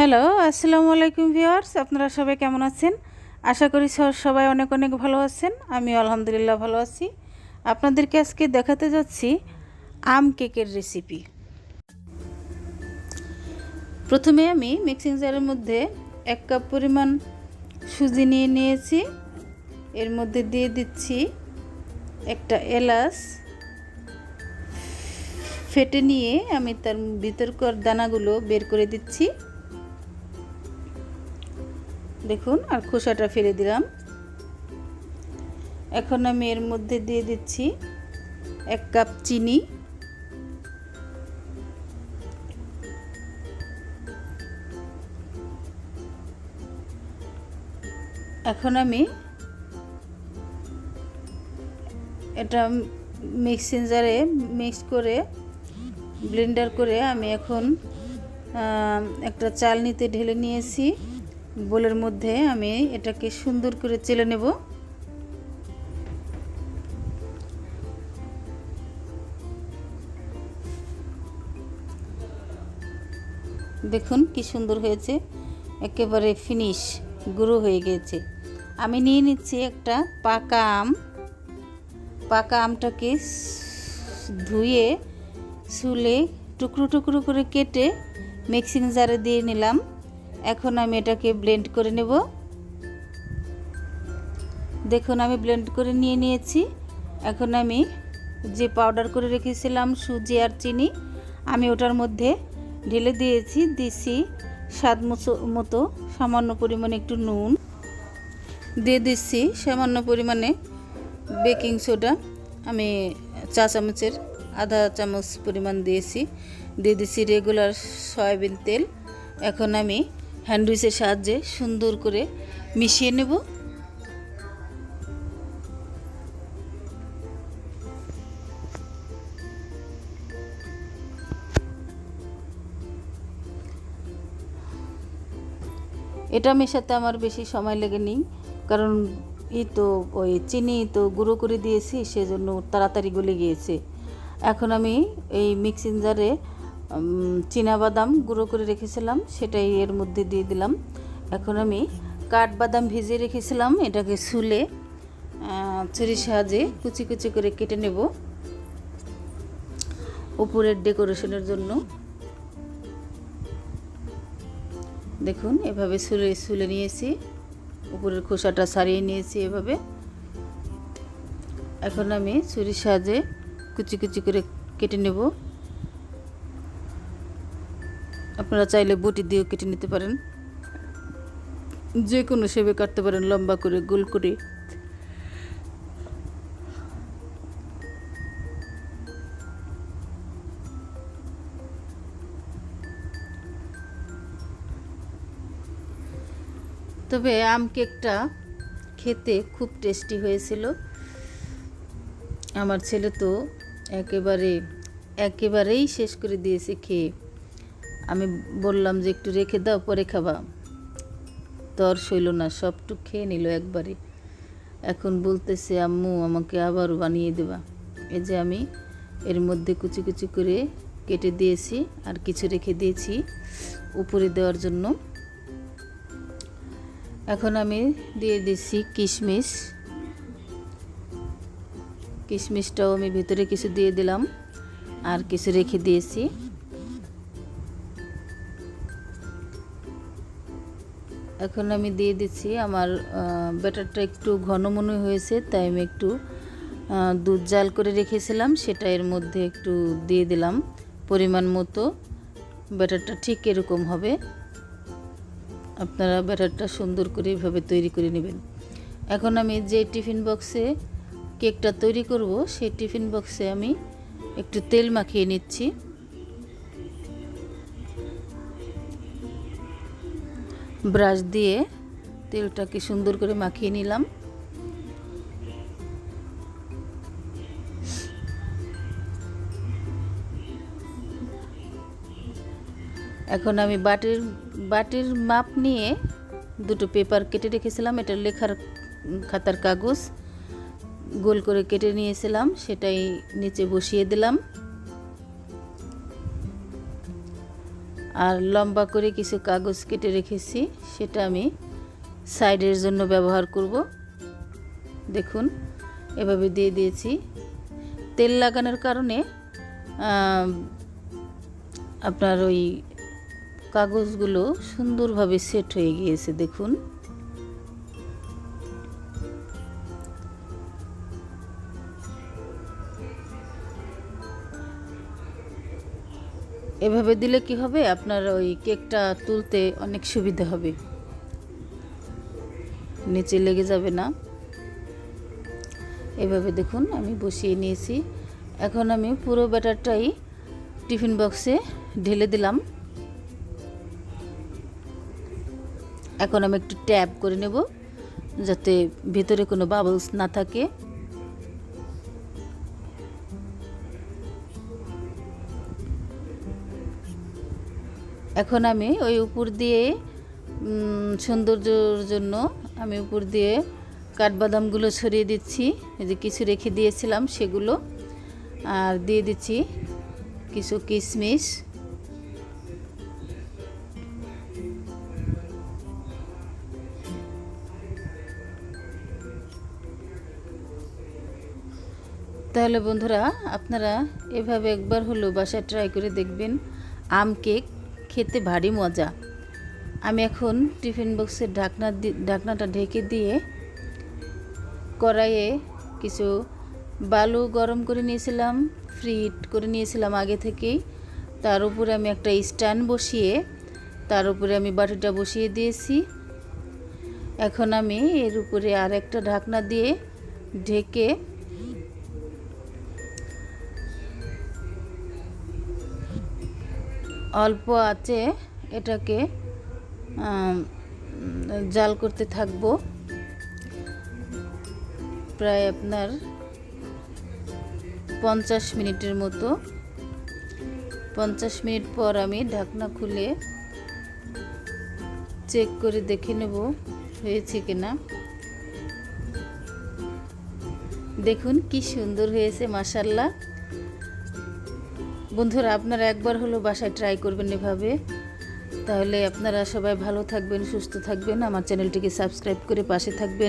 Hello, আসসালামু আলাইকুম viewers, আপনারা সবাই কেমন আছেন? আশা করি সবাই অনেক অনেক ভালো আছেন আমি আলহামদুলিল্লাহ ভালো আছি। আপনাদেরকে আজকে দেখাতে যাচ্ছি আম কেকের রেসিপি প্রথমে আমি মিক্সিং জারের মধ্যে এক কাপ পরিমাণ সুজি নিয়ে নিয়েছি। এর মধ্যে দিয়ে দিচ্ছি একটা এলাচ। ফেটে নিয়ে আমি তার ভিতরকার দানাগুলো বের করে দিচ্ছি। দেখুন, আর খোসাটা ফেলে দিলাম। এখন আমি এর মধ্যে দিয়ে দিচ্ছি এক কাপ চিনি। এখন আমি এটা মিক্সিং জারে মিক্স করে ব্লেন্ডার করে আমি এখন একটা চালনিতে ঢেলে নিয়েছি। বোলের মধ্যে আমি এটাকে সুন্দর করে চেলে নেব। দেখুন কি সুন্দর হয়েছে, একেবারে ফিনিশ গুঁড়ো হয়ে গেছে। আমি নিয়ে নিচ্ছি একটা পাকা আম। পাকা আমটাকে ধুয়ে শুলে টুকরো টুকরো করে কেটে মিক্সিং জারে দিয়ে নিলাম। এখন আমি এটাকে ব্লেন্ড করে নেব। দেখুন, আমি ব্লেন্ড করে নিয়ে নিয়েছি। এখন আমি যে পাউডার করে রেখেছিলাম, সুজি আর চিনি, আমি ওটার মধ্যে ঢেলে দিয়েছি, দিছি স্বাদ মতো- সামান্য পরিমাণে একটু নুন। দিয়ে দিচ্ছি সামান্য পরিমাণে বেকিং সোডা আমি চা চামচের আধা চামচ পরিমাণ দিয়েছি। দিয়ে দিচ্ছি রেগুলার সয়াবিন তেল। এখন আমি হ্যান্ডউইচের সাহায্যে সুন্দর করে মিশিয়ে নেব। এটা মেশাতে আমার বেশি সময় লেগেনি কারণ এই তো ওই চিনি তো গুঁড়ো করে দিয়েছি, সেজন্য তাড়াতাড়ি গলে গিয়েছে। এখন আমি এই মিক্সিং জারে বাদাম গুঁড়ো করে রেখেছিলাম, সেটাই এর মধ্যে দিয়ে দিলাম। এখন আমি কাঠবাদাম ভিজিয়ে রেখেছিলাম, এটাকে শুলে ছুরির সাহায্যে কুচি কুচি করে কেটে নেব। উপরের ডেকোরেশনের জন্য। দেখুন, এভাবে সুলে সুলে নিয়েছি। উপরের খোসাটা সারিয়ে নিয়েছি এভাবে। এখন আমি ছুরির সাহায্যে কুচি কুচি করে কেটে নেব। আপনারা চাইলে বটি দিয়েও কেটে নিতে পারেন। যে কোনো সেবে কাটতে পারেন, লম্বা করে, গোল করে। তবে আম কেকটা খেতে খুব টেস্টি হয়েছিল। আমার ছেলে তো একেবারে, একেবারেই শেষ করে দিয়েছে খেয়ে। আমি বললাম যে একটু রেখে দাও, পরে খাবা। তর সইল না, সবটুক খেয়ে নিল একবারে। এখন বলতেছে, আম্মু, আমাকে আবারও বানিয়ে দেবা। এই যে আমি এর মধ্যে কুচি কুচি করে কেটে দিয়েছি আর কিছু রেখে দিয়েছি উপরে দেওয়ার জন্য। এখন আমি দিয়ে দিচ্ছি কিশমিশ। কিশমিশটাও আমি ভিতরে কিছু দিয়ে দিলাম আর কিছু রেখে দিয়েছি। এখন আমি দিয়ে দিচ্ছি। আমার ব্যাটারটা একটু ঘন মনে হয়েছে, তাই আমি একটু দুধ জাল করে রেখেছিলাম। সেটা এর মধ্যে একটু দিয়ে দিলাম পরিমাণ মতো। ব্যাটারটা ঠিক এরকম হবে। আপনারা ব্যাটারটা সুন্দর করে এভাবে তৈরি করে নেবেন। এখন আমি যে টিফিন বক্সে কেকটা তৈরি করব, সেই টিফিন বক্সে আমি একটু তেল মাখিয়ে নিচ্ছি। ব্রাশ দিয়ে তেলটাকে সুন্দর করে মাখিয়ে নিলাম। এখন আমি বাটির বাটির মাপ নিয়ে দুটো পেপার কেটে রেখেছিলাম। এটা লেখার খাতার কাগজ। গোল করে কেটে নিয়েছিলাম। সেটাই নিচে বসিয়ে দিলাম। আর লম্বা করে কিছু কাগজ কেটে রেখেছি, সেটা আমি সাইডের জন্য ব্যবহার করব। দেখুন, এভাবে দিয়ে দিয়েছি। তেল লাগানোর কারণে আপনার ওই কাগজগুলো সুন্দরভাবে সেট হয়ে গিয়েছে, দেখুন। এভাবে দিলে কি হবে? আপনার ওই কেকটা তুলতে অনেক সুবিধা হবে। নিচে লেগে যাবে না। এভাবে দেখুন, আমি বসিয়ে নিয়েছি। এখন আমি পুরো ব্যাটারটাই টিফিন বক্সে ঢেলে দিলাম। এখন আমি একটু ট্যাপ করে নেব, যাতে ভেতরে কোনো বাবলস না থাকে। এখন আমি ওই উপর দিয়ে সৌন্দর্যর জন্য আমি উপর দিয়ে কাঠবাদামগুলো ছড়িয়ে দিচ্ছি। যে কিছু রেখে দিয়েছিলাম সেগুলো। আর দিয়ে দিচ্ছি কিছু কিশমিশ। তাহলে বন্ধুরা, আপনারা এভাবে একবার হলো বাসায় ট্রাই করে দেখবেন আম কেক। খেতে ভারী মজা। আমি এখন টিফিন বক্সের ঢাকনা ঢাকনাটা ঢেকে দিয়ে কড়াইয়ে কিছু বালু গরম করে নিয়েছিলাম, ফ্রিট করে নিয়েছিলাম আগে থেকেই। তার উপরে আমি একটা স্ট্যান্ড বসিয়ে, তার উপরে আমি বাটিটা বসিয়ে দিয়েছি। এখন আমি এর উপরে আর একটা ঢাকনা দিয়ে ঢেকে অল্প আছে এটাকে জাল করতে থাকব। প্রায় আপনার পঞ্চাশ মিনিটের মতো। পঞ্চাশ মিনিট পর আমি ঢাকনা খুলে চেক করে দেখে নেব হয়েছে কিনা। দেখুন কি সুন্দর হয়েছে মাসাল্লাহ বন্ধুরা, আপনারা একবার হলো বাসায় ট্রাই করবেন এভাবে। তাহলে আপনারা সবাই ভালো থাকবেন, সুস্থ থাকবেন। আমার চ্যানেলটিকে সাবস্ক্রাইব করে পাশে থাকবেন।